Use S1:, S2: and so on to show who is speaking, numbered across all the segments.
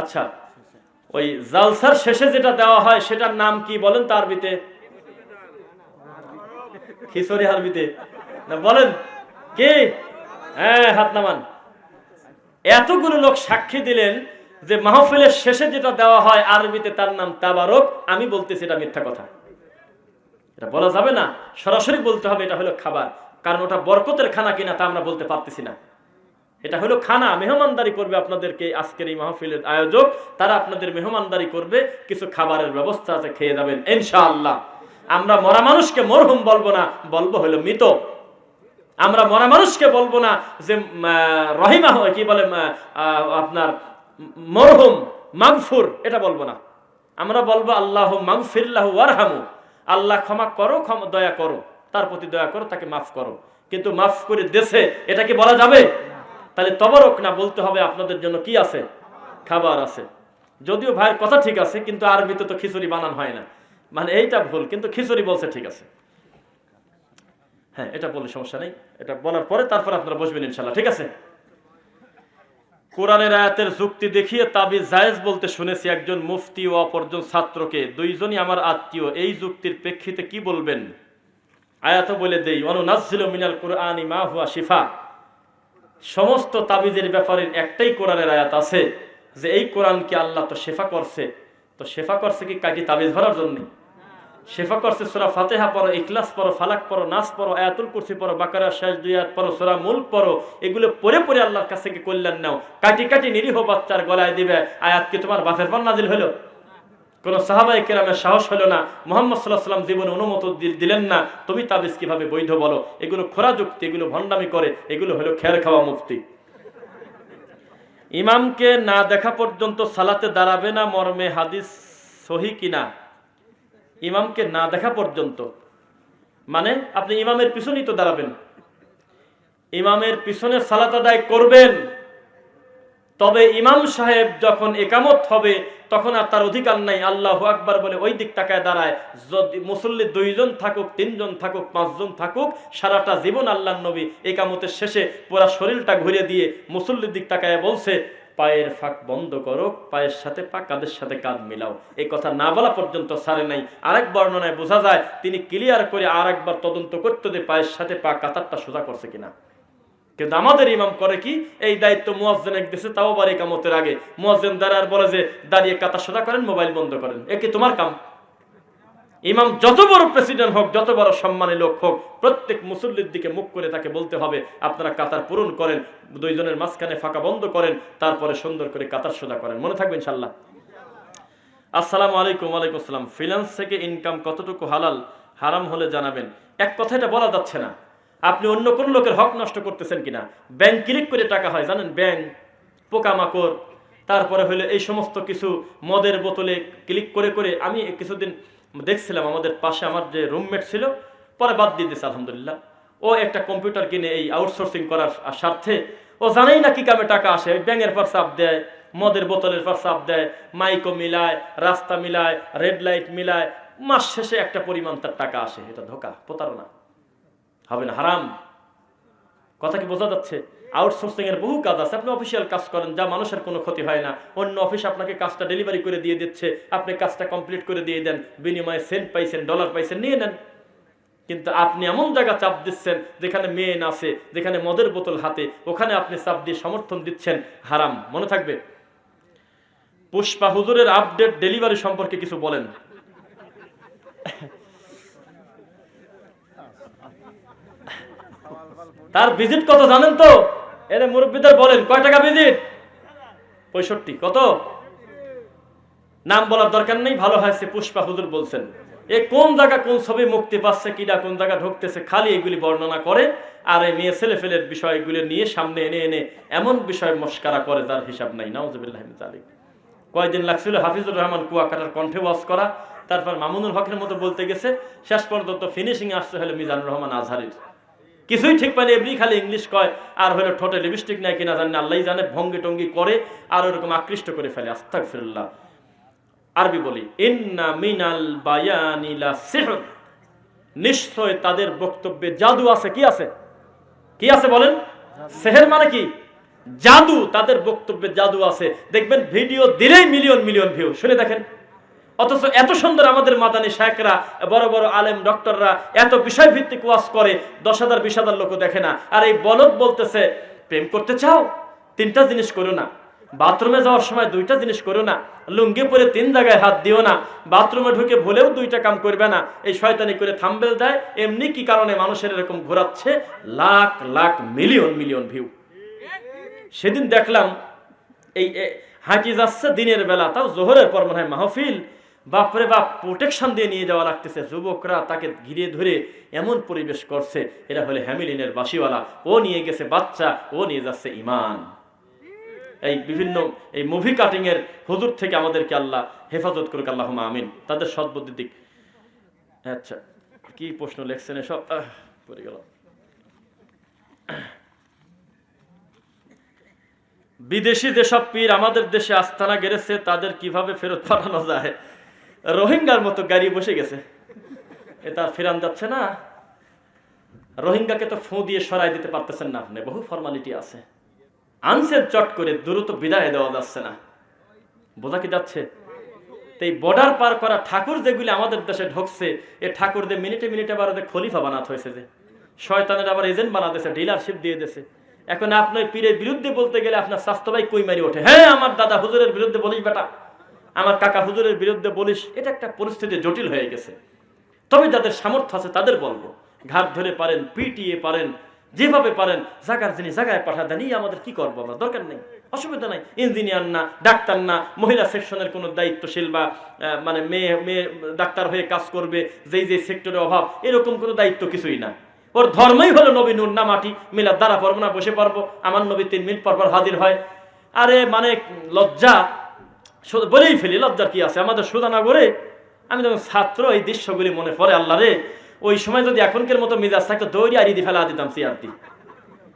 S1: আচ্ছা ওই জালসার শেষে যেটা দেওয়া হয়, সেটার নাম কি বলেন তার আরবিতে? খিচুড়ি আরবিতে? না, বলেন। কি? হ্যাঁ হাত নামান। এতগুলো লোক সাক্ষী দিলেন যে মাহফিলের শেষে যেটা দেওয়া হয় আরবিতে তার নাম তাবারক, আমি বলতেছি এটা মিথ্যা কথা। এটা বলা যাবে না। সরাসরি বলতে হবে এটা হলো খাবার। কারণ ওটা বরকতের খানা কিনা তা আমরা বলতে পারতেছি না। এটা হলো খানা, মেহমানদারি করবে আপনাদেরকে আজকের এই মাহফিলের আয়োজক। তারা আপনাদের মেহমানদারি করবে, কিছু খাবারের ব্যবস্থা আছে, খেয়ে যাবেন, ইনশাআল্লাহ। আমরা মরা মানুষকে মরহুম বলব না, বলব হলো মৃত। আমরা মরা মানুষকে বলব না যে রহিমা হয় কি বলে আপনার মরহুম, মাগফুর, এটা বলব না। আমরা বলব, আল্লাহ মাগফিল্লাহ ওয়ারহামু। আল্লাহ ক্ষমা করো, ক্ষমা, দয়া করো। তার প্রতি দয়া করো, তাকে মাফ করো। কিন্তু মাফ করে দেশে, এটা কি বলা যাবে? তাহলে তবরক না বলতে হবে আপনাদের জন্য কি আছে? খাবার আছে। যদিও ভাইয়ের কথা ঠিক আছে, কিন্তু আরবিতে তো খিচুড়ি বানান হয় না। মানে এইটা ভুল, কিন্তু খিচুড়ি বলছে ঠিক আছে। হ্যাঁ এটা বললে সমস্যা নেই। এটা বলার পরে তারপর আপনারা বসবেন ইনশাল্লাহ ঠিক আছে? কোরআনের আয়াতের যুক্তি দেখিয়ে তাবিজ জায়েজ বলতে শুনেছি একজন মুফতি ও অপরজন ছাত্রকে, দুইজনই আমার আত্মীয়। এই যুক্তির প্রেক্ষিতে কি বলবেন? আয়াত বলে দেই অনুনাজ্জিলু মিনাল কুরআনি মা হুয়া শিফা। সমস্ত তাবিজের ব্যাপারে একটাই কোরআনের আয়াত আছে যে এই কোরআনকে আল্লাহ তো শেফা করছে। তো শেফা করছে কি কাটি তাবিজ ভরার জন্য? শেফা করছে সোরা ফাতেহা পড়ো, ইখলাস পড়ো, ফালাক পড়ো, নাস পড়ো, আয়াতুল কুরসি পড়ো, বাকারা শেষ, দুই আয়াত পড়ো, সোরা মুল্ক পড়ো, এগুলো পরে পরে আল্লাহর কাছ থেকে কল্যাণ নাও। কাটি কাটি নিরীহ বাচ্চার গলায় দিবে, আয়াত কি তোমার বাপের পর নাজিল হলো? কোন সাহাবাই কেরামের সাহস হলো না, মোহাম্মদ সাল্লাহ সাল্লাম জীবনে অনুমতি দিলেন না, তুমি তাবিজ কীভাবে বৈধ বলো? এগুলো খোরা যুক্তি, এগুলো ভণ্ডামি করে, এগুলো হলো খের খাওয়া মুক্তি ইমামকে না দেখা পর্যন্ত সালাতে দাঁড়াবে না মর্মে হাদিস সহি কিনা ইমামকে না দেখা পর্যন্ত। মানে আপনি ইমামের পিছনেই তো দাঁড়াবেন। ইমামের পিছনে সালাত আদায় করবেন। তবে ইমাম সাহেব যখন একামত হবে, তখন আর তার অধিকার নাই। আল্লাহ আকবার বলে ওই দিক তাকায় দাঁড়ায়। যদি মুসল্লি দুইজন থাকুক, তিনজন থাকুক, পাঁচজন থাকুক, সারাটা জীবন আল্লাহ নবী একামতের শেষে পুরা শরীরটা ঘুরে দিয়ে মুসল্লির দিক তাকায় বলছে, পায়ের ফাঁক বন্ধ করো, পায়ের সাথে পা কাদের সাথে কাঁধ মিলাও। এই কথা না বলা পর্যন্ত সারে নাই। আরেক বর্ণনায় বোঝা যায় তিনি ক্লিয়ার করে আর তদন্ত করতে যে পায়ের সাথে পা কাতারটা সোজা করছে কিনা। কিন্তু আমাদের ইমাম করে কি? এই দায়িত্ব মুয়াজ্জেন দিছে, তাও আবার একামতের আগে। মুয়াজ্জেন দাঁড়ার বলে যে, দাঁড়িয়ে কাতা সোজা করেন, মোবাইল বন্ধ করেন। এ কি তোমার কাম? ইমাম যত বড় প্রেসিডেন্ট হোক, যত বড় সম্মানী লোক হোক, প্রত্যেক মুসল্লির দিকে মুখ করে তাকে বলতে হবে, আপনারা কাতার পূরণ করেন, দুইজনের মাঝখানে ফাঁকা বন্ধ করেন, তারপরে সুন্দর করে কাতার সোজা করেন। মনে থাকবে ইনশাল্লাহ আসসালামু আলাইকুম ওয়ালাইকুম আসসালাম। ফ্রিল্যান্স থেকে ইনকাম কতটুকু হালাল, হারাম হলে জানাবেন। এক কথা এটা বলা যাচ্ছে না। আপনি অন্য কোন লোকের হক নষ্ট করতেছেন কিনা? ব্যাংক ক্লিক করে টাকা হয়, জানেন? ব্যাংক, পোকামাকড়, তারপরে হইল এই সমস্ত কিছু মদের বোতলে ক্লিক করে করে আমি কিছুদিন দেখছিলাম আমাদের পাশে আমার যে রুমমেট ছিল, পরে বাদ দিয়ে দিয়েছে আলহামদুলিল্লাহ। ও একটা কম্পিউটার কিনে এই আউটসোর্সিং করার স্বার্থে, ও জানেই না কি কামে টাকা আসে, ওই ব্যাঙের পর চাপ দেয়, মদের বোতলের পর চাপ দেয়, মাইকো মিলায়, রাস্তা মিলায় রেড লাইট মিলায়, মাস শেষে একটা পরিমাণ তার টাকা আসে, এটা ধোকা, প্রতারণা। হবে না, হারাম। কথা কি বোঝা যাচ্ছে? আউটসোর্সিং এর বহু কাজ আছে। আপনি অফিসিয়াল কাজ করেন, যা মানুষের কোনো ক্ষতি হয় না। অন্য অফিস আপনাকে কাজটা ডেলিভারি করে দিয়ে দিচ্ছে। আপনি কাজটা কমপ্লিট করে দিয়ে দেন। বিনিময়ে সেন্ট পাইছেন ডলার পাইছেন নিয়ে নেন। কিন্তু আপনি এমন জায়গা চাপ দিচ্ছেন, যেখানে মেয়ে আছে, যেখানে মদের বোতল হাতে, ওখানে আপনি চাপ দিয়ে সমর্থন দিচ্ছেন, হারাম। মনে থাকবে? পুষ্পা হুজুরের আপডেট ডেলিভারি সম্পর্কে কিছু বলেন। তার ভিজিট কত জানেন তো? এর মুরব্বীদের বলেন, কয় টাকা ভিজিট পঁয়ষট্টি, কত? নাম বলার দরকার নেই, ভালো হয়েছে, পুষ্পা হুজুর বলছেন। এ কোন জায়গা কোন ছবি মুক্তি পাচ্ছে কিনা কোন জায়গা ঢুকতেছে, খালি এগুলি বর্ণনা করে, আর এই মেয়ে ছেলে ফেলের বিষয়গুলি নিয়ে সামনে এনে এনে এমন বিষয় মস্কারা করে তার হিসাব নাই। নাউজুবিল্লাহ কয়দিন লাগছিল হাফিজুর রহমান কুয়াকাটার কণ্ঠে ওয়াজ করা, তারপর মামুনুল হকের মতো বলতে গেছে, শেষ পর্যন্ত ফিনিশিং আসতে হলো মিজানুর রহমান আজহারির। কিছুই ঠিক পাইলে এমনি খালি ইংলিশ কয়, আর হলো ঠোঁটে লিপস্টিক নেয় কিনা জানি আল্লাহ জানে, ভঙ্গি টঙ্গি করে আর ওরকম আকৃষ্ট করে ফেলে আস্তাক ফিরল্লাহ আরবি বলি, ইন্না মিনাল বায়ানিলা সিহর। নিশ্চয় তাদের বক্তব্যে জাদু আছে, কি আছে? কি আছে বলেন? সেহের মানে কি? জাদু, তাদের বক্তব্যে জাদু আছে। দেখবেন ভিডিও দিলেই মিলিয়ন মিলিয়ন ভিউ শুনে দেখেন। অথচ এত সুন্দর আমাদের মাদানী শায়করা বড় বড় আলেম ডক্টররা এত বিষয় ভিত্তিক ওয়াজ করে, দশ হাজার, বিশ হাজার লোক দেখে না। আর এই বলদ বলতেছে, প্রেম করতে চাও? তিনটা জিনিস করো না। বাথরুমে যাওয়ার সময় দুইটা জিনিস করো না। লুঙ্গি পরে তিন জায়গায় হাত দিও না। বাথরুমে ঢুকে ভুলেও দুইটা কাম করবে না। এই শয়তানি করে থাম্বেল দেয়, এমনি কি কারণে মানুষের এরকম ঘোরাচ্ছে? Lakh lakh, million million view. সেদিন দেখলাম, এই হাঁটি যাচ্ছে দিনের বেলা, তাও জোহরের পর মনে হয় মাহফিল। বাপরে বাপ প্রোটেকশন দিয়ে নিয়ে যাওয়া লাগতেছে। যুবকরা তাকে ঘিরে ধরে এমন পরিবেশ করছে, এরা হলে হ্যামিলিনের বাসিওয়ালা। ও নিয়ে গেছে বাচ্চা, ও নিয়ে যাচ্ছে ইমান। এই বিভিন্ন, এই মুভি কাটিং এর হুজুর থেকে আমাদেরকে আল্লাহ হেফাজত করুক আল্লাহ আমিন। তাদের সদ্বুদ্ধির দিক। আচ্ছা কি প্রশ্ন লেখছেন এসব? পড়ে গেল বিদেশি যেসব পীর আমাদের দেশে আস্তানা গেড়েছে, তাদের কীভাবে ফেরত পাঠানো যায়? রোহিঙ্গার মতো গাড়ি বসে গেছে। এটা ফেরান যাচ্ছে না। রোহিঙ্গাকে তো ফু দিয়ে সরাই দিতে পারতেছেন না আপনি। বহু ফর্মালিটি আছে। আনসেন চট করে দ্রুত বিদায় দেওয়া যাচ্ছে না। বোঝা কি যাচ্ছে? এই বর্ডার পার করা ঠাকুর যেগুলি আমাদের দেশে ঢুকছে, এ ঠাকুরদের মিনিটে মিনিটে আবার ওদের খলিফা বানাতে হয়েছে যে, শয়তানের আবার এজেন্ট বানাতেছে ডিলারশিপ দিয়ে দিয়েছে। এখন আপনার পীরের বিরুদ্ধে বলতে গেলে আপনার স্বাস্থ্য ভাই কই মারি ওঠে। হ্যাঁ আমার দাদা হুজুরের বিরুদ্ধে বলিস বেটা। আমার কাকা হুজুরের বিরুদ্ধে বলিস, এটা একটা পরিস্থিতি জটিল হয়ে গেছে। তবে যাদের সামর্থ্য আছে তাদের বলব, ঘাট ধরে পারেন, পিটিয়ে পারেন, যেভাবে পারেন জায়গার যিনি জায়গায় পাঠা দেন আমাদের কি করব আমরা? দরকার নেই, অসুবিধা নাই। ইঞ্জিনিয়ার না, ডাক্তার না, মহিলা সেকশনের কোনো দায়িত্বশীল বা মানে মেয়ে মেয়ে ডাক্তার হয়ে কাজ করবে, যেই যে সেক্টরে অভাব, এরকম কোনো দায়িত্ব কিছুই না। ওর ধর্মই হলো নবী নুন না মাটি মিলার দ্বারা পড়ব না বসে পারব আমার নবী তিন মিনিট পর পর হাজির হয়। আরে মানে লজ্জা বলেই ফেলি, লজ্জার কি আছে? আমাদের সুদানগরে আমি যখন ছাত্র, এই দৃশ্যগুলি মনে পড়ে আল্লাহ রে ওই সময় যদি এখনকার মতো মিজাজ থাকতো দৌড়ি আড়ি দিয়ে ফেলা দিতাম সিয়ারটি।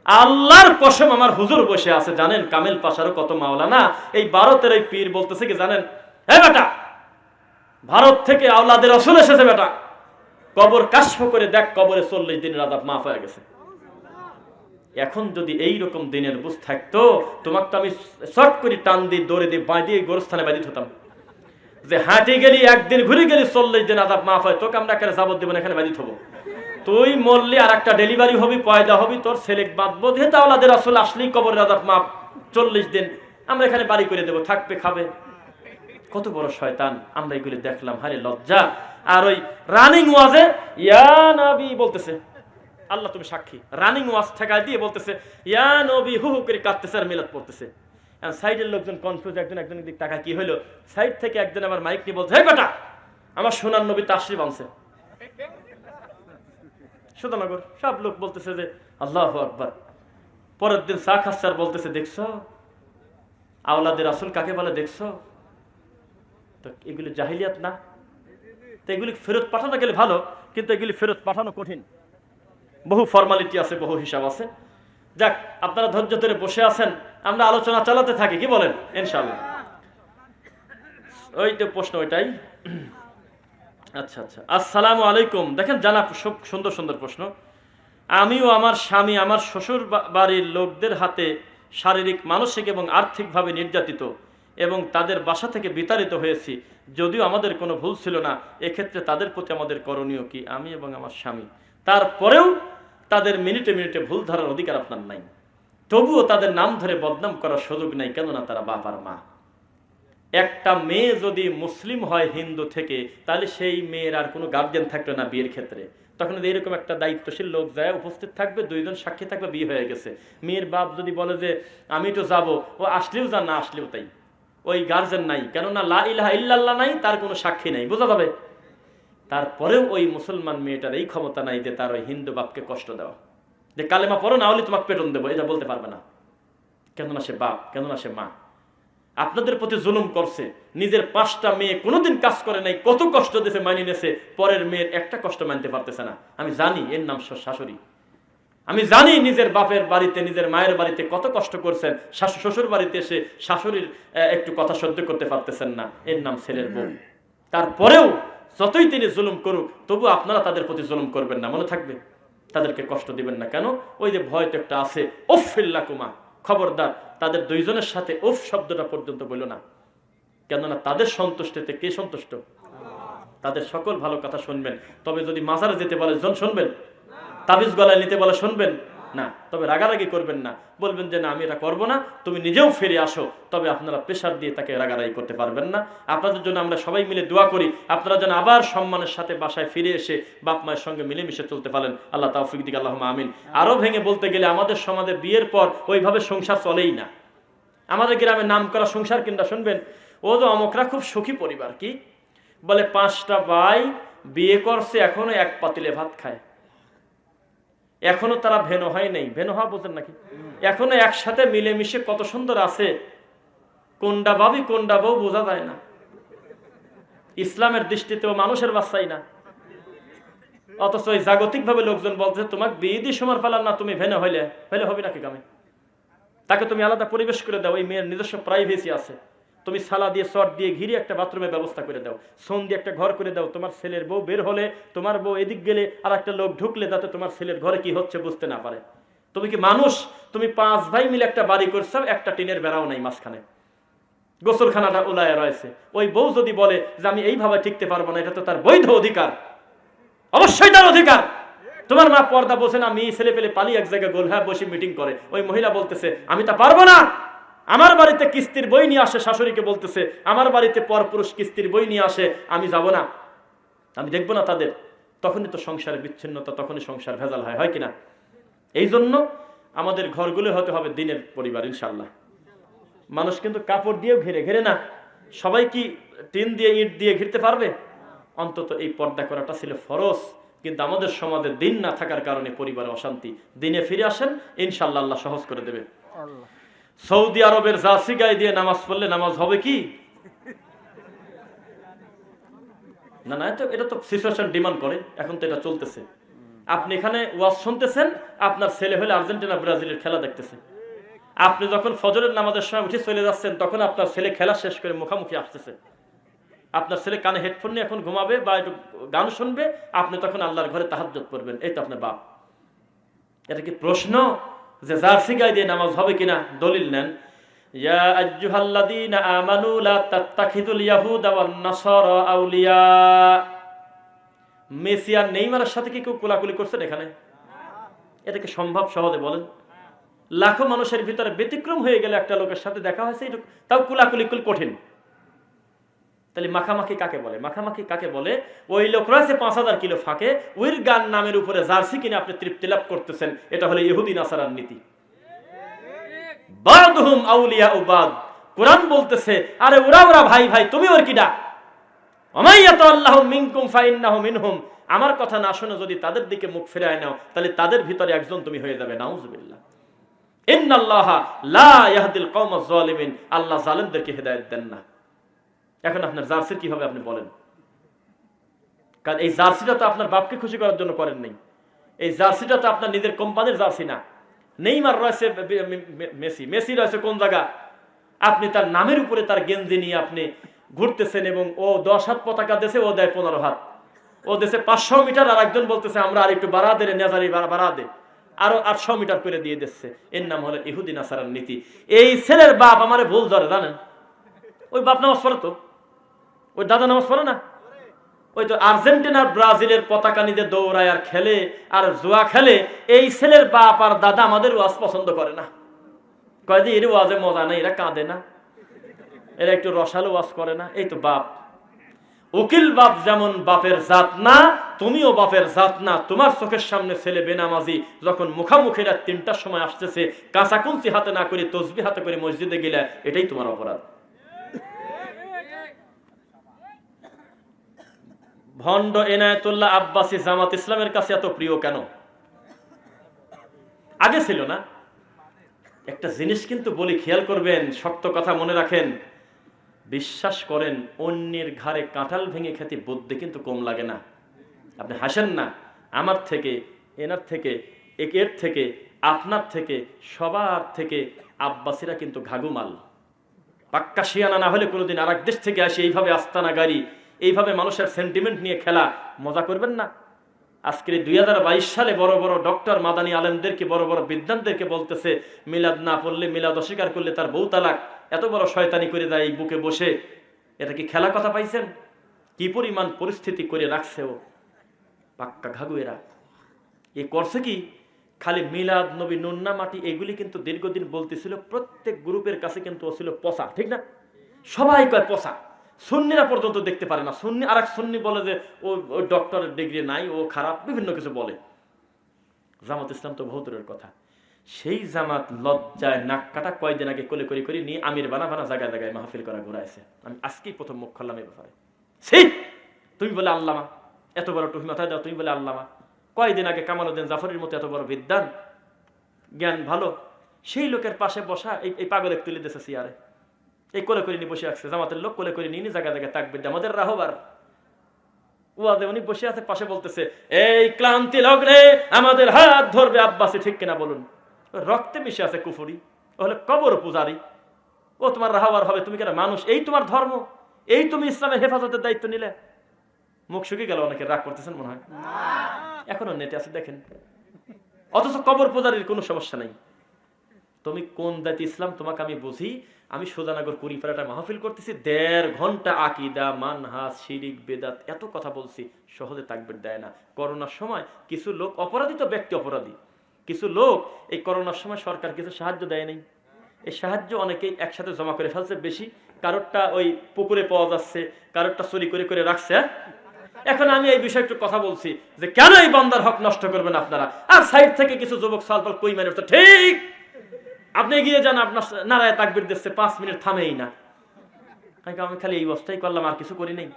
S1: আল্লাহর কসম আমার হুজুর বসে আছে, জানেন? কামেল পাশারও কত মাওলা না এই ভারতের এই পীর বলতেছে কি, জানেন? হ্যাঁ বেটা, ভারত থেকে আওলাদের রসুল এসেছে বেটা। কবর কাশ্ফ করে দেখ, কবরে চল্লিশ দিন রাজাব মাফ হয়ে গেছে। এখন যদি এই রকম দিনের বুঝ থাকতো তোমাকে তো আমি শর্ট করে টান দিয়ে, দৌড়ে দিয়ে বাঁ দিয়ে গোরস্থানে বাঁধিত হতাম যে হাঁটে গেলি, একদিন ঘুরে গেলি, চল্লিশ দিন আদাব মাফ হয়, তোকে আমরা এখানে যাবত দেবো এখানে বাঁধিত হব তুই মরলি আর একটা ডেলিভারি হবি, পয়দা হবি, তোর ছেলে বাঁধবো। যেহেতু আওলাদের আসলে আসলেই কবরের আদাব মাফ, চল্লিশ দিন। আমরা এখানে বাড়ি করে দেবো, থাকবে, খাবে। কত বড় শয়তান আমরা এগুলি দেখলাম হারে লজ্জা। আর ওই রানিং ওয়াজে ইয়া নবী বলতেছে আল্লাহ তুমি সাক্ষী। রানিং ওয়াজ ঠেকায় দিয়ে বলতেছে, ইয়া নবী, হু হু করে কাঁদতেছে আর মিলাদ পড়তেছে। সাইডের লোকজন কনফিউজ একজন একজন দিক টাকা কি হলো সাইড থেকে একজন আমার মাইক নিয়ে বলছে, হে বেটা, আমার সোনার নবী তাশরিফ আনছে। সুধানগর সব লোক বলতেছে যে, আল্লাহ আকবার। পরের দিন চা খাচ্ছে বলতেছে, দেখছ? আওলাদের আসল কাকে বলে, দেখছ? তো এগুলি জাহিলিয়াত না। তো এগুলি ফেরত পাঠানো গেলে ভালো, কিন্তু এগুলি ফেরত পাঠানো কঠিন। বহু ফর্মালিটি আছে, বহু হিসাব আছে। যাক, আপনারা ধৈর্য ধরে বসে আছেন, আমরা আলোচনা চালাতে থাকি, কি বলেন? ইনশাল্লাহ ওই তো প্রশ্ন ওইটাই। আচ্ছা আচ্ছা। আসসালামু আলাইকুম। দেখেন, জানা সুন্দর সুন্দর প্রশ্ন। আমিও আমার স্বামী, আমার শ্বশুর বাড়ির লোকদের হাতে শারীরিক, মানসিক এবং আর্থিকভাবে নির্যাতিত এবং তাদের বাসা থেকে বিতাড়িত হয়েছি। যদিও আমাদের কোনো ভুল ছিল না, এক্ষেত্রে তাদের প্রতি আমাদের করণীয় কি? আমি এবং আমার স্বামী। তারপরেও তাদের মিনিটে মিনিটে ভুল ধরার অধিকার আপনার নাই। তবুও তাদের নাম ধরে বদনাম করার সুযোগ নাই, কেননা তারা বাবার মা। একটা মেয়ে যদি মুসলিম হয় হিন্দু থেকে, তাহলে সেই মেয়ের আর কোনো গার্জেন থাকবে না বিয়ের ক্ষেত্রে। তখন এরকম একটা দায়িত্বশীল লোক যায়, উপস্থিত থাকবে, দুইজন সাক্ষী থাকবে, বিয়ে হয়ে গেছে। মেয়ের বাপ যদি বলে যে, আমি তো যাব ও আসলেও যা না, আসলেও তাই। ওই গার্জেন নাই, কেননা লা ইলাহা ইল্লাল্লাহ নাই, তার কোনো সাক্ষী নাই। বোঝা যাবে? তারপরেও ওই মুসলমান মেয়েটার এই ক্ষমতা নাই যে তার ওই হিন্দু বাপকে কষ্ট দেওয়া। যে কালেমা পড়ো, না হলে তোমাকে পেটন দেবো, এটা বলতে পারবে না। কেননা সে বাপ, কেননা সে মা। আপনাদের প্রতি জুলুম করছে। নিজের পাঁচটা মেয়ে কোনোদিন কাজ করে নাই, কত কষ্ট দিয়েছে মানি নেছে, পরের মেয়ের একটা কষ্ট মানতে পারতেছে না। আমি জানি এর নাম শাশুড়ি। আমি জানি নিজের বাপের বাড়িতে, নিজের মায়ের বাড়িতে কত কষ্ট করছেন। শাশু শ্বশুর বাড়িতে এসে শাশুড়ির একটু কথা সহ্য করতে পারতেছেন না। এর নাম ছেলের বউ। তারপরেও যতই তিনি জুলুম করুক, তবু আপনারা তাদের প্রতি জুলুম করবেন না। মনে থাকবে? তাদেরকে কষ্ট দিবেন না। কেন? ওই যে ভয় তো একটা আছে। ওফিল্লা কুমা খবরদার। তাদের দুইজনের সাথে ওফ শব্দটা পর্যন্ত বলো না। কেননা তাদের সন্তুষ্টিতে কে সন্তুষ্ট? তাদের সকল ভালো কথা শুনবেন। তবে যদি মাজারে যেতে বলে, জন শুনবেন? তাবিজ গলায় নিতে বলে, শুনবেন? না, তবে রাগারাগি করবেন না। বলবেন যে, না, আমি এটা করব না। তুমি নিজেও ফিরে আসো। তবে আপনারা প্রেশার দিয়ে তাকে রাগারাগি করতে পারবেন না। আপনাদের জন্য আমরা সবাই মিলে দোয়া করি, আপনারা যেন আবার সম্মানের সাথে বাসায় ফিরে এসে বাপ মায়ের সঙ্গে মিলেমিশে চলতে পারেন। আল্লাহ তাফিক দিক আল্লাহ আমিন। আরও ভেঙে বলতে গেলে আমাদের সমাজে বিয়ের পর ওইভাবে সংসার চলেই না। আমাদের গ্রামে নাম করা সংসার কিংবা শুনবেন? ও তো অমকরা খুব সুখী পরিবার, কি? বলে, পাঁচটা ভাই বিয়ে করছে, এখনও এক পাতিলে ভাত খায়। এখনও তারা ভেনো হয় নাই। ভেনো হওয়া বোঝেন নাকি? এখনও একসাথে মিলেমিশে কত সুন্দর আছে। কোনটা ভাবি কোনটা বউ বোঝা যায় না। ইসলামের দৃষ্টিতেও মানুষের বাচ্চাই না। অথচ ওই জাগতিকভাবে লোকজন বলছে, তোমাকে বিয়ে দিয়ে সময় পেলাম না, তুমি ভেনে হইলে। হইলে হবে নাকি গামে? তাকে তুমি আলাদা পরিবেশ করে দাও, এই মেয়ের নিজস্ব প্রাইভেসি আছে। তুমি সালা দিয়ে, শর্ট দিয়ে ঘিরে একটা বাথরুমের ব্যবস্থা করে দাও। সোন দিয়ে একটা ঘর করে দাও। তোমার ছেলের বউ বের হলে তোমার বউ এদিক গেলে আর একটা লোক ঢুকলে যাতে তোমার ছেলের ঘরে কি হচ্ছে বুঝতে না পারে। তুমি কি মানুষ? তুমি পাঁচ ভাই মিলে একটা বাড়ি করছ, একটা টিনের বেড়াও নাই মাঝখানে। গোসলখানাটা উলায় রয়েছে। ওই বউ যদি বলে যে আমি এইভাবে টিকতে পারব না, এটা তো তার বৈধ অধিকার। অবশ্যই তার অধিকার। তোমার মা পর্দা বসে না, মেয়ে ছেলে পেলে পালিয়ে এক জায়গায় গোল হ্যাঁ বসে মিটিং করে। ওই মহিলা বলতেছে, আমি তা পারব না। আমার বাড়িতে কিস্তির বই নিয়ে আসে, শাশুড়িকে বলতেছে, আমার বাড়িতে পরপুরুষ কিস্তির বই নিয়ে আসে, আমি যাব না। আমি দেখব না তাদের। তখনই তো সংসারের বিচ্ছিন্নতা, তখনই সংসার ভেজাল হয় হয় কিনা এই জন্য আমাদের ঘরগুলো হতে হবে দিনের পরিবার ইনশাল্লাহ মানুষ কিন্তু কাপড় দিয়েও ঘিরে ঘিরে না। সবাই কি টিন দিয়ে, ইট দিয়ে ঘিরতে পারবে? অন্তত এই পর্দা করাটা ছিল ফরজ। কিন্তু আমাদের সমাজে দিন না থাকার কারণে পরিবারে অশান্তি। দিনে ফিরে আসেন ইনশাল্লাহ আল্লাহ সহজ করে দেবে। সৌদি আরবের জার্সি গায়ে দিয়ে নামাজ পড়লে নামাজ হবে কি? না না, এটা তো সিচুয়েশন ডিমান্ড করে। এখন তো এটা চলতেছে। আপনি এখানে ওয়াজ শুনতেছেন, আপনার ছেলে হলে আর্জেন্টিনা, ব্রাজিলের খেলা দেখতেছে। আপনি যখন ফজরের নামাজের সময় উঠে চলে যাচ্ছেন, তখন আপনার ছেলে খেলা শেষ করে মুখামুখি আসতেছে। আপনার ছেলে কানে হেডফোন নিয়ে এখন ঘুমাবে বা একটু গান শুনবে, আপনি তখন আল্লাহর ঘরে তাহাজ্জত করবেন এই তো আপনার বাপ। এটা কি প্রশ্ন? যে জার্সি গায়ে দিয়ে নামাজ হবে কিনা দলিল নেন। ইয়া আউলিয়া। নেইমারের সাথে কি কেউ কোলাকুলি করছেন এখানে? এটা কি সম্ভব? সহজে লাখো মানুষের ভিতরে ব্যতিক্রম হয়ে গেলে একটা লোকের সাথে দেখা হয়েছে এটুকু তাও কুলাকুলি কুল কঠিন। তাহলে মাখামাখি কাকে বলে? মাখামাখি কাকে বলে? ওই লোক রয়েছে পাঁচ হাজার কিলো ফাঁকে। উইর গান নামের উপরে জার্সি কিনে আপনি তৃপ্তি লাভ করতেছেন। এটা হলো ইহুদি নাসারার নীতি। বাদহুম আউলিয়া কোরআন বলতেছে, আরে ওরা ওরা, ভাই ভাই, তুমি ওর কিডা মিনহুম। আমার কথা না শুনে, যদি তাদের দিকে মুখ ফিরায় নাও, তাহলে তাদের ভিতরে একজন তুমি হয়ে যাবে। নাউজুবিল্লাহ। ইন্নাল্লাহ লা ইয়াহদিল কওমাজ জালিমিন। আল্লাহ জালেমদেরকে হেদায়েত দেন না। এখন আপনার জার্সির কি হবে আপনি বলেন? কারণ এই জার্সিটা তো আপনার বাপকে খুশি করার জন্য করেন নাই। এই জার্সিটা তো আপনার নিজের কোম্পানির জার্সি না। নেইমার রয়েছে মেসি। মেসি রয়েছে কোন জায়গা? আপনি তার নামের উপরে তার গেঞ্জি নিয়ে আপনি ঘুরতেছেন এবং ও দশ হাত পতাকা দেশে ও দেয় পনেরো হাত। ও দেশে পাঁচশো মিটার আর একজন বলতেছে, আমরা আর একটু বাড়া দে নেজারি বাড়া দে। আরও আটশো মিটার করে দিয়ে দিচ্ছে। এর নাম হলো ইহুদিন আসারার নীতি। এই ছেলের বাপ আমারে ভুল ধরে, জানেন? ওই বাপ নামাজ পড়ে তো। ওই দাদা নামাজ পড়ে না? ওই তো আর্জেন্টিনার ব্রাজিলের পতাকা নিতে দৌড়ায় আর খেলে, আর জুয়া খেলে, এই ছেলের বাপ আর দাদা আমাদের ওয়াজ পছন্দ করে না। কয় যে, এর ওয়াজে মজা নেই, এরা কাঁদে না। এরা একটু রসালো ওয়াজ করে না। এই তো বাপ। উকিল বাপ যেমন বাপের জাত না, তুমিও বাপের জাত না। তোমার চোখের সামনে ছেলে বেনামাজি, যখন মুখামুখি রাত তিনটার সময় আসতেছে কাঁচা কুঞ্চি হাতে না করে তসবি হাতে করে মসজিদে গেলে, এটাই তোমার অপরাধ। ভণ্ড এনায়তুল্লাহ আব্বাসী জামাত ইসলামের কাছে এত প্রিয় কেন? আগে ছিল না। একটা জিনিস কিন্তু বলি, খেয়াল করবেন, শক্ত কথা মনে রাখেন। বিশ্বাস করেন, অন্যের ঘাড়ে কাঁঠাল ভেঙে খেতে বুদ্ধি কিন্তু কম লাগে না। আপনি হাসেন না, আমার থেকে, এনার থেকে এর থেকে, আপনার থেকে, সবার থেকে আব্বাসীরা কিন্তু ঘাগুমাল পাক্কা শিয়ানা না হলে কোনোদিন আর দেশ থেকে আসে, এইভাবে আস্তানা গাড়ি এইভাবে মানুষের সেন্টিমেন্ট নিয়ে খেলা, মজা করবেন না। আজকে দুই হাজার বাইশ সালে বড় বড় ডক্টর মাদানী আলেমদেরকে, বড় বড় বিদ্যানদেরকে বলতেছে, মিলাদ না পড়লে মিলাদ অস্বীকার করলে তার বউ তালাক। এত বড় শয়তানি করে দেয় বুকে বসে। এটা কি খেলা কথা পাইছেন? কি পরিমাণ পরিস্থিতি করে রাখছে ও? পাক্কা ঘাগুয়েরা এ করছে কি? খালি মিলাদ, নবী নুন্না মাটি, এগুলি কিন্তু দীর্ঘদিন বলতেছিল, প্রত্যেক গ্রুপের কাছে কিন্তু ছিল পচা, ঠিক না? সবাই কয় পচা। সুন্নিরা পর্যন্ত দেখতে পারে না। সুন্নি আর এক সুন্নি বলে যে, ও ডক্টরের ডিগ্রি নাই, ও খারাপ, বিভিন্ন কিছু বলে। জামাত ইসলাম তো বহুদূরের কথা। সেই জামাত লজ্জায় নাক কাটা কয়দিন আগে কোলে করে করে নিয়ে আমির বানা বানা জায়গায় জায়গায় মাহফিল করা ঘুরাইছে। আমি আজকেই প্রথম মুখ খুললাম এই ব্যাপারে। সেই তুমি বলে আল্লামা, এত বড় টুহি মাথায় দাও, তুমি বলে আল্লামা। কয়েকদিন আগে কামালুদ্দিন জাফরের মতো এত বড় বিদ্যান জ্ঞান ভালো। সেই লোকের পাশে বসা, এই এই পাগলে তুলে দিয়েছে সিয়ারে। এই কোলে করে নিয়ে বসে আছে, জামাতের লোক কোলে করে নিয়ে জায়গা জায়গায় তাকবে আমাদের রাহবার। ওয়াদে উনি বসে আছে, পাশে বলতেছে, এই ক্লান্তি লগ্নে আমাদের হাত ধরবে ঠিক কিনা বলুন? রক্তে মিশে আছে কুফুরি হলে কবর পূজারি। ও তোমার হবে, তুমি মানুষ? এই তোমার ধর্ম, এই তুমি ইসলামের হেফাজতের দায়িত্ব নিলে। মুখ শুকিয়ে গেল, অনেকে রাগ করতেছেন মনে হয়। এখনও নেটে আছে, দেখেন। অথচ কবর পূজারির কোনো সমস্যা নাই। তুমি কোন জাতি ইসলাম? তোমাকে আমি বুঝি আমি সোজানগর কুড়িপাড়াটা মাহফিল করতেছি, দেড় ঘণ্টা আকিদা, মানহাস, শিরিক, বেদাত, এত কথা বলছি, সহজে তাকবের দেয় না। করোনার সময় কিছু লোক অপরাধী তো ব্যক্তি অপরাধী। কিছু লোক এই করোনার সময় সরকার কিছু সাহায্য দেয় নাই। এই সাহায্য অনেকেই একসাথে জমা করে ফেলছে বেশি। কারোরটা ওই পুকুরে পাওয়া যাচ্ছে, কারোরটা চুরি করে করে রাখছে হ্যাঁ? এখন আমি এই বিষয়ে একটু কথা বলছি যে কেন এই বান্দার হক নষ্ট করবেন আপনারা? আর সাইড থেকে কিছু যুবক সালপাল কই মেরে ঠিক আপনি এগিয়ে যান, আপনার নারায় তাকবির দিচ্ছে, পাঁচ মিনিট থামেই না। আমি আমি খালি এই অবস্থাই করলাম, আর কিছু করি নাই।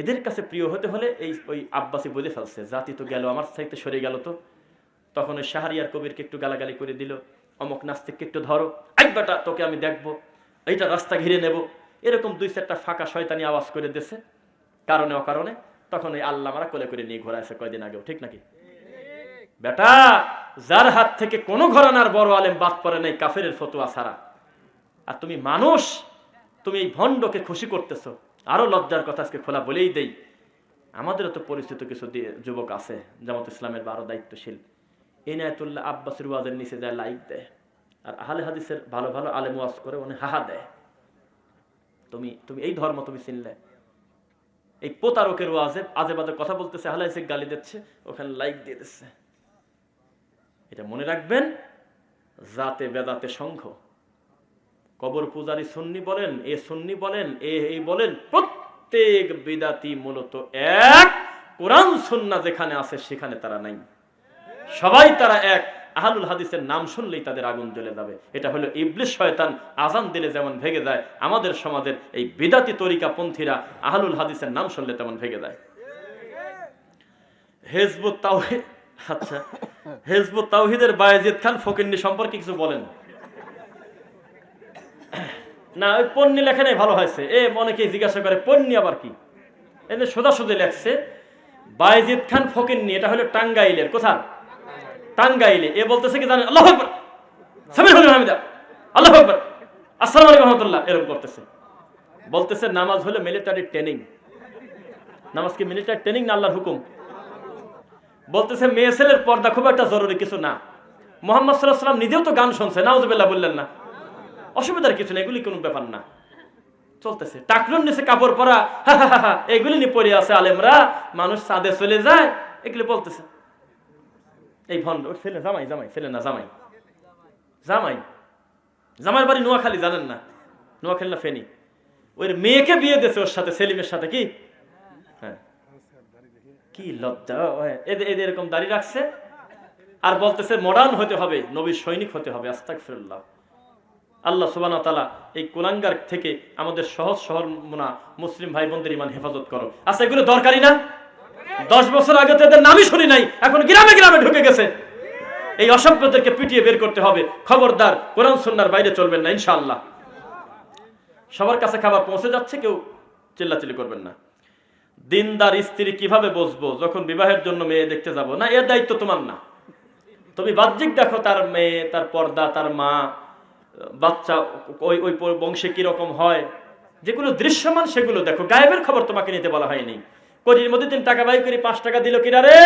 S1: এদের কাছে প্রিয় হতে হলে এই ওই আব্বাসি বলে ফেলছে, জাতি তো গেল, আমার সাইতে সরে গেল তো। তখন ওই শাহরিয়ার কবিরকে একটু গালাগালি করে দিল, অমক নাস্তিককে একটু ধরো একবারটা তোকে আমি দেখব, এইটা রাস্তা ঘিরে নেব। এরকম দুই চারটা ফাঁকা শয়তানি আওয়াজ করে দিছে, কারণে অকারণে। তখন ওই আল্লাহ মারা কোলে করে নিয়ে ঘোরা ঘোরাইছে কয়দিন আগেও, ঠিক নাকি? বেটা, যার হাত থেকে কোনো ঘরানার বড় আলেম বাদ পড়ে নাই কাফের ফতোয়া ছাড়া। আর তুমি মানুষ, তুমি এই ভণ্ডকে খুশি করতেছো। আরও লজ্জার কথা আজকে খোলা বলেই দেই। আমাদেরও তো পরিচিত কিছু যুবক আছে, জামাত ইসলামের বারো দায়িত্বশীল। ইনায়তুল্লাহ আব্বাসের ওয়াজের নিচে যায় লাইক দেয়। আর আহলে হাদিসের ভালো ভালো আলেম ওয়াজ করে মানে হাহা দেয়। তুমি তুমি এই ধর্ম তুমি চিনলে। এই প্রতারকের ওয়াজে আজে বাজে কথা বলতেছে, আহলে গালি দিচ্ছে, ওখানে লাইক দিয়ে দিচ্ছে। এটা মনে রাখবেন, জাতে বেদাতে সংঘ। কবর পূজারি সুন্নি বলেন, এ সুন্নি বলেন, এ এই বলেন, প্রত্যেক বিদাতি মূলত এক। কোরআন, সুন্না যেখানে আছে সেখানে তারা নাই। সবাই তারা এক। আহলুল হাদিসের নাম শুনলেই তাদের আগুন জ্বলে যাবে। এটা হলো ইবলিশ শয়তান, আজান দিলে যেমন ভেগে যায়, আমাদের সমাজের এই বিদাতি তরিকা পন্থীরা আহলুল হাদিসের নাম শুনলে তেমন ভেগে যায়। হেজবুত তাওহিদ আচ্ছা। হেজবুত তাওহিদের বায়েজিদ খান ফকিন্নি সম্পর্কে কিছু বলেন। না, ওই পন্নী লেখা ভালো হয়েছে। এ অনেকে জিজ্ঞাসা করে, পন্নী আবার কি? এদের সোজাসুজি লেখছে, বায়েজিদ খান ফকিন্নি, এটা হলো টাঙ্গাইলের কোথায় টাঙ্গাইলে। এ বলতেছে কি জানেন? আল্লাহ আকবার। সামির হলেন হামিদা। আল্লাহ আকবার। আসসালামু আলাইকুম রহমতুল্লাহ, এরকম করতেছে। বলতেছে, নামাজ হলো মিলিটারি ট্রেনিং নামাজ কি মিলিটারি ট্রেনিং না আল্লাহর হুকুম? বলতেছে, মেয়ে ছেলের পর্দা খুব একটা জরুরি কিছু না। মোহাম্মদ সাল্লাহ সাল্লাম নিজেও তো গান শুনছে, নাউজুবিল্লাহ বললেন না। অসুবিধার কিছু না এগুলি কোনো ব্যাপার না। চলতেছে টাকলুন নিচে কাপড় পরা এগুলি নিয়ে পড়ে আছে আলেমরা, মানুষ সাদে চলে যায়। এগুলি বলতেছে। এই ভণ্ড, ওর ছেলে জামাই জামাই, ছেলে না, জামাই। জামাই। জামাই বাড়ি নোয়াখালী, জানেন না? নোয়াখালী না ফেনি। ওই মেয়েকে বিয়ে দিয়েছে ওর সাথে, সেলিমের সাথে, কি? কি লজ্জা এদের এরকম দাড়ি রাখছে আর বলতেছে, মডার্ন হতে হবে, নবীর সৈনিক হতে হবে। আস্তাক ফিরুল্লাহ আল্লাহ সুবান তালা এই কুলাঙ্গার থেকে আমাদের সহজ সহর মোনা মুসলিম ভাই বোনদের ইমান হেফাজত করো আচ্ছা এগুলো দরকারি না? দশ বছর আগে তো এদের নামই শুনি নাই, এখন গ্রামে গ্রামে ঢুকে গেছে। এই অসভ্যদেরকে পিটিয়ে বের করতে হবে। খবরদার, কোরআন সন্ন্যার বাইরে চলবেন না, ইনশাআল্লাহ। সবার কাছে খাবার পৌঁছে যাচ্ছে, কেউ চিল্লাচিল্লি করবেন না। দিনদার স্ত্রী কীভাবে বসবো? যখন বিবাহের জন্য মেয়ে দেখতে যাব? না, এর দায়িত্ব তোমার না। তুমি বাহ্যিক দেখো তার মেয়ে, তার পর্দা, তার মা, বাচ্চা, ওই ওই বংশে কীরকম হয়? যেগুলো দৃশ্যমান, সেগুলো দেখো। গায়েবের খবর তোমাকে নিতে বলা হয়নি। কোটির মধ্যে তিন টাকা বাই করি পাঁচ টাকা দিল কিনা রে?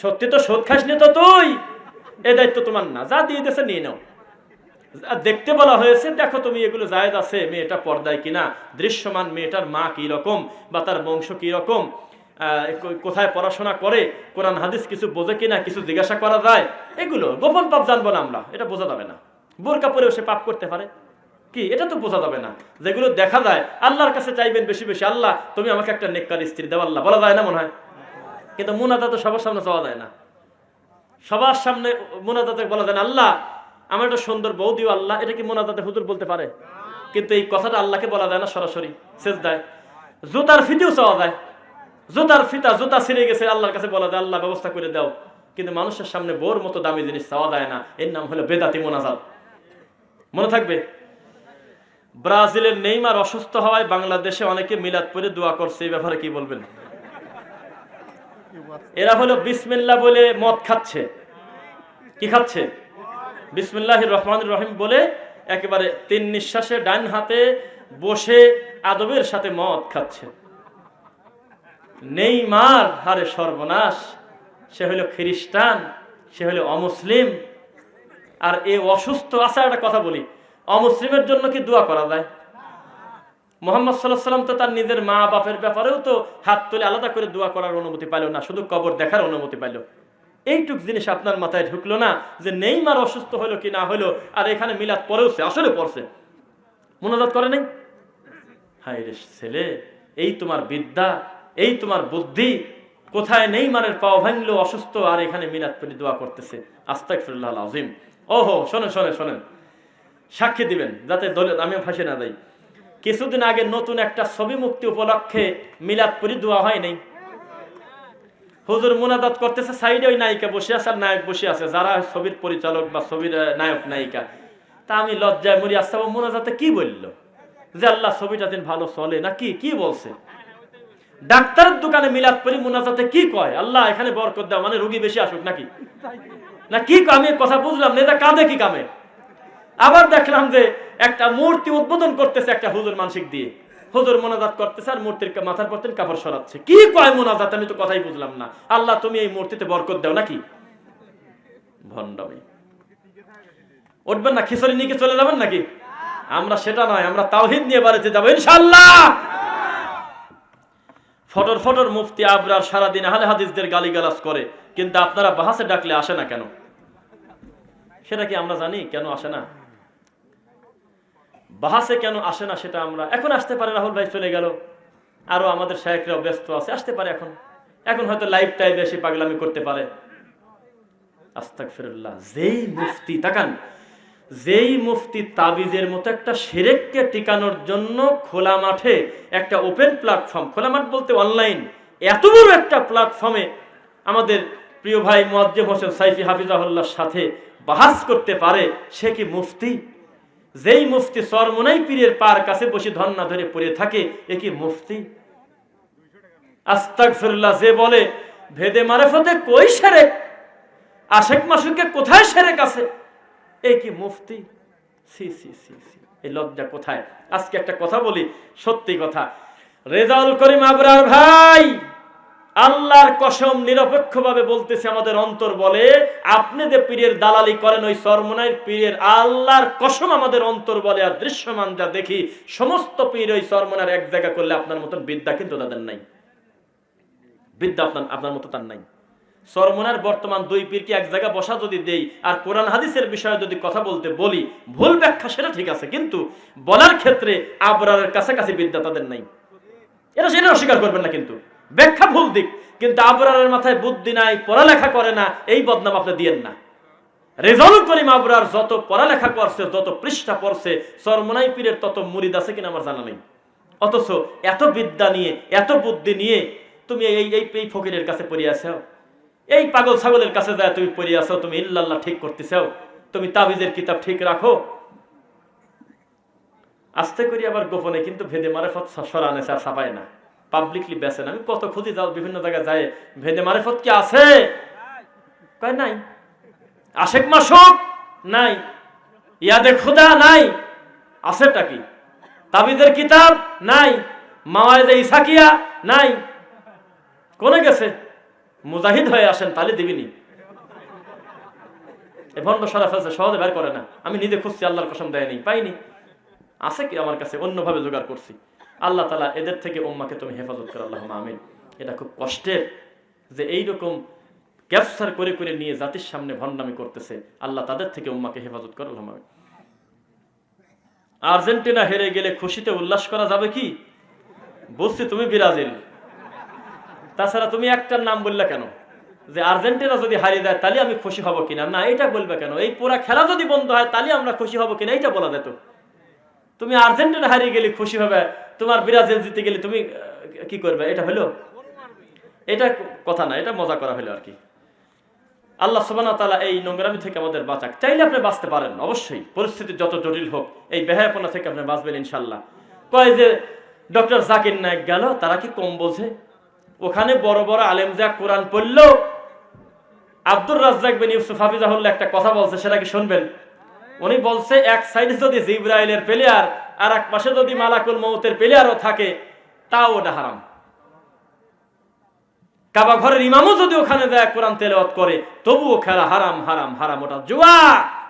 S1: সত্যি তো শোধ খাস নি তো তুই। এ দায়িত্ব তোমার না। যা দিয়ে দিয়েছে নিয়ে নাও। দেখতে বলা হয়েছে দেখো তুমি এগুলো জায়েজ আছে মেয়েটা পর্দায় কিনা? দৃশ্যমান মেয়েটার মা কি রকম বা তার বংশ কি রকম? কোথায় পড়াশোনা করে? কোরআন হাদিস কিছু বোঝে কিনা? কিছু জিজ্ঞাসা করা যায়? এগুলো গোপন পাপ জানব না আমরা এটা বোঝা যাবে না। বোরকা পরেও সে পাপ করতে পারে। কি? এটা তো বোঝা যাবে না। যেগুলো দেখা যায় আল্লাহর কাছে চাইবেন বেশি বেশি আল্লাহ তুমি আমাকে একটা নেককার স্ত্রী দেও আল্লাহ। বলা যায় না মনে হয়? কিন্তু মুনাদা তো সবার সামনে চাওয়া যায় না। সবার সামনে মোনাজাতে বলা যায় না, আল্লাহ আমার একটা সুন্দর বউ দিও আল্লাহ, এটা কি মোনাজাতে হুজুর বলতে পারে? কিন্তু এই কথাটা আল্লাহকে বলা যায় না সরাসরি শেষ দেয় জুতার ফিতেও চাওয়া যায়। জুতার ফিতা, জুতা ছিঁড়ে গেছে, আল্লাহর কাছে বলা যায়, আল্লাহ, ব্যবস্থা করে দাও। কিন্তু মানুষের সামনে বোর মতো দামি জিনিস চাওয়া যায় না। এর নাম হলো বেদাতি মোনাজাত। মনে থাকবে? ব্রাজিলের নেইমার অসুস্থ হওয়ায় বাংলাদেশে অনেকে মিলাদ পরে দোয়া করছে, এই ব্যাপারে কি বলবেন? এরা হলো বিসমিল্লা বলে মদ খাচ্ছে। কি খাচ্ছে? বিসমিল্লাহ রহমান রহিম বলে একেবারে তিন নিঃশ্বাসে ডান হাতে বসে আদবের সাথে মদ খাচ্ছে। নেই মার হারে সর্বনাশ, সে হলো খ্রিস্টান, সে হলো অমুসলিম। আর এ অসুস্থ আছে একটা কথা বলি, অমুসলিমের জন্য কি দোয়া করা যায়? মোহাম্মদ সাল্লাহ সাল্লাম তো তার নিজের মা বাপের ব্যাপারেও তো হাত তুলে আলাদা করে দোয়া করার অনুমতি পাইল না, শুধু কবর দেখার অনুমতি পাইল। এইটুক জিনিস আপনার মাথায় ঢুকলো না যে নেইমার অসুস্থ হলো কি না হলো, আর এখানে মিলাদ পড়েওছে আসলে পড়ছে। মনোজাত করে নাই? হাই রে ছেলে, এই তোমার বিদ্যা, এই তোমার বুদ্ধি, কোথায় নেই মানের পাও ভাঙলো অসুস্থ আর এখানে মিলাদ পড়ে দোয়া করতেছে। আস্তাক ফিরুল্লাহ আজিম ওহো, শোনেন শোনেন শোনেন। সাক্ষী দিবেন, যাতে দলে আমিও ফাঁসে না দেয় কিছুদিন আগে নতুন একটা ছবি মুক্তি উপলক্ষে মিলাদ পরি দোয়া হয় নাই। হুজুর মুনাদাত করতেছে, সাইডে ওই নায়িকা বসে আছে আর নায়ক বসে আছে। যারা ছবির পরিচালক বা ছবির নায়ক, নায়িকা, তা আমি লজ্জায় মরি। আসতে মুনাজাতে কি বলল? যে আল্লাহ ছবিটা দিন ভালো চলে না কি? কি বলছে? ডাক্তারের দোকানে মিলাদ পরি মুনাজাতে কি কয়? আল্লাহ, এখানে বরকত দাও। মানে রুগী বেশি আসুক নাকি? না কি? আমি কথা বুঝলাম না এটা কাঁদে কি কামে আবার দেখলাম যে একটা মূর্তি উদ্বোধন করতেছে একটা হুজুর মানসিক দিয়ে। হুজুর মোনাজাত করতেছে আর মূর্তির মাথার পর কাপড় সরাচ্ছে। কি কয় মোনাজাত? আমি তো কথাই বুঝলাম না। আল্লাহ, তুমি এই মূর্তিতে বরকত দাও নাকি? ভণ্ডামি উঠবেন না, খিচুড়ি নিয়ে চলে যাবেন নাকি? আমরা সেটা নয়, আমরা তাওহিদ নিয়ে বাড়িতে যাব ইনশাল্লাহ ফটর ফটর মুফতি আবরার সারাদিন আহলে হাদিসদের গালিগালাজ করে, কিন্তু আপনারা বাহাসে ডাকলে আসে না কেন? সেটা কি আমরা জানি? কেন আসে না? বাহাসে কেন আসে না সেটা আমরা এখন আসতে পারে রাহুল ভাই চলে গেল। আরও আমাদের শায়করাও ব্যস্ত আছে, আসতে পারে এখন। এখন হয়তো লাইফ এসে পাগলামি করতে পারে। আস্তাক ফিরুল্লাহ যেই মুফতি, তাকান। যেই মুফতি তাবিজের মতো একটা সেরেককে টিকানোর জন্য খোলা মাঠে একটা ওপেন প্ল্যাটফর্ম খোলা মাঠ বলতে অনলাইন এত বড় একটা প্ল্যাটফর্মে আমাদের প্রিয় ভাই মোয়াজ্জেম হোসেন সাইফি হাফিজাহুল্লাহর সাথে বাহাস করতে পারে, সে কি মুফতি? যেই মুফতি সরমনাই পীরের পার কাছে বসে ধন্না ধরে পড়ে থাকে, এ কি মুফতি? আস্তাক যে বলে, ভেদে মারেফতে কই সেরেক আশেক মাসুকে কোথায় সেরেক আছে এই কি মুফতি? সি সি সি সি, এই লজ্জা কোথায়? আজকে একটা কথা বলি, সত্যি কথা। রেজাউল করিম আবরার ভাই আল্লাহর কসম নিরপেক্ষভাবে বলতেছে আমাদের অন্তর বলে, আপনি যে পীরের দালালি করেন, ওই সরমনাইয়ের পীরের আল্লাহর কসম আমাদের অন্তর বলে আর দৃশ্যমান যা দেখি, সমস্ত পীর ওই সরমনার এক জায়গা করলে আপনার মতন বিদ্যা কিন্তু তাদের নাই। বিদ্যা আপনার আপনার মতো তার নাই। সরমনার বর্তমান দুই পীরকে এক জায়গায় বসা যদি দেই, আর কোরআন হাদিসের বিষয়ে যদি কথা বলতে বলি, ভুল ব্যাখ্যা সেটা ঠিক আছে, কিন্তু বলার ক্ষেত্রে আবরারের কাছাকাছি বিদ্যা তাদের নাই। এটা সেটা অস্বীকার করবেন না কিন্তু। ব্যাখ্যা ভুল দিক, কিন্তু আবরারের মাথায় বুদ্ধি নাই, পড়ালেখা করে না, এই বদনাম আপনি দিয়েন না। রেজাউল করিম আবরার যত পড়ালেখা করছে, যত পৃষ্ঠা পড়ছে, সরমনাই পীরের তত মুরিদ আছে কিনা আমার জানা নেই। অথচ এত বিদ্যা নিয়ে, এত বুদ্ধি নিয়ে তুমি এই এই এই ফকিরের কাছে পড়িয়ে আছো এই পাগল ছাগলের কাছে যায় তুমি পড়িয়ে আছো তুমি ইল্লাল্লাহ ঠিক করতেছাও? তুমি তাবিজের কিতাব ঠিক রাখো? আস্তে করি আবার গোপনে, কিন্তু ভেদে মারেফত সরানে আর ছাপায় না। পাবলিকলি বেচেন আমি কত খুঁজি যাও, বিভিন্ন জায়গায় যায় ভেদে মারেফত কি আছে? নাই। আশেক মাসুক? নাই। ইয়াদে খুদা? নাই। আছেটা কি? তাবিজের কিতাব? নাই। মাওয়াজে ইসাকিয়া? নাই। কোনে গেছে? মুজাহিদ হয়ে আসেন তাহলে দিবিনি। ভণ্ড সারা ফেলছে, সহজে বের করে না। আমি নিজে খুঁজছি, আল্লাহর কসম দেয়নি, পাইনি। আছে কি আমার কাছে? অন্যভাবে জোগাড় করছি। আল্লাহ তালা এদের থেকে উম্মাকে তুমি হেফাজত করো আল্লাহ আমিন। এটা খুব কষ্টের যে এইরকম ক্যাপচার করে করে নিয়ে জাতির সামনে ভণ্ডামি করতেছে, আল্লাহ তাদের থেকে উম্মাকে হেফাজত করো আল্লাহ আমিন। আর্জেন্টিনা হেরে গেলে খুশিতে উল্লাস করা যাবে কি? বুঝছি তুমি ব্রাজিল। তাছাড়া তুমি একটার নাম বললে কেন? যে আর্জেন্টিনা যদি হারিয়ে দেয়, তাহলে আমি খুশি হব কিনা? না, এটা বলবে কেন? এই পুরা খেলা যদি বন্ধ হয়, তাহলে আমরা খুশি হব কিনা? এটা বলা যেত। তুমি আর্জেন্টিনা হারিয়ে গেলে খুশি হবে তোমার ব্রাজিল জিতে গেলে তুমি কি করবে? এটা হলো? এটা কথা না, এটা মজা করা হলো আর কি। আল্লাহ সুবানা তালা এই নোংরামি থেকে আমাদের বাঁচাক। চাইলে আপনি বাঁচতে পারেন, অবশ্যই। পরিস্থিতি যত জটিল হোক, এই বেহায়াপনা থেকে আপনি বাঁচবেন ইনশাল্লাহ কয় যে ডক্টর জাকির নায়ক গেল, তারা কি কম বোঝে? ওখানে বড় বড় আলেম যা কোরআন পড়ল আব্দুর রাজ্জাক বিন ইউসুফ হাফিজাহুল্লাহ একটা কথা বলছে, সেটা কি শুনবেন? উনি বলছে, এক সাইডে যদি জিব্রাইলের প্লেয়ার আর এক পাশে যদি মালাকুল মৌতের প্লেয়ারও থাকে, তাও ওটা হারাম। কাবা ঘরের ইমামও যদি ওখানে যায়, কোরআন তেলাওয়াত করে, তবুও খেলা হারাম হারাম হারাম। ওটা জুয়া,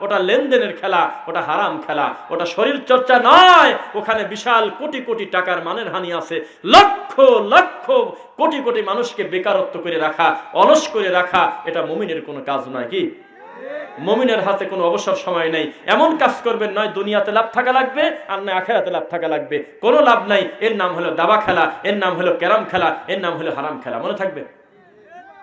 S1: ওটা লেনদেনের খেলা, ওটা হারাম খেলা, ওটা শরীর চর্চা নয়। ওখানে বিশাল কোটি কোটি টাকার মানের হানি আছে। লক্ষ লক্ষ কোটি কোটি মানুষকে বেকারত্ব করে রাখা, অলস করে রাখা, এটা মুমিনের কোনো কাজ নয় কি? মমিনের হাতে কোনো অবসর সময় নেই। এমন কাজ করবেন নয়, দুনিয়াতে লাভ থাকা লাগবে আর নয়, আখেরাতে লাভ থাকা লাগবে। কোনো লাভ নাই। এর নাম হলো দাবা খেলা, এর নাম হলো ক্যারাম খেলা, এর নাম হলো হারাম খেলা। মনে থাকবে?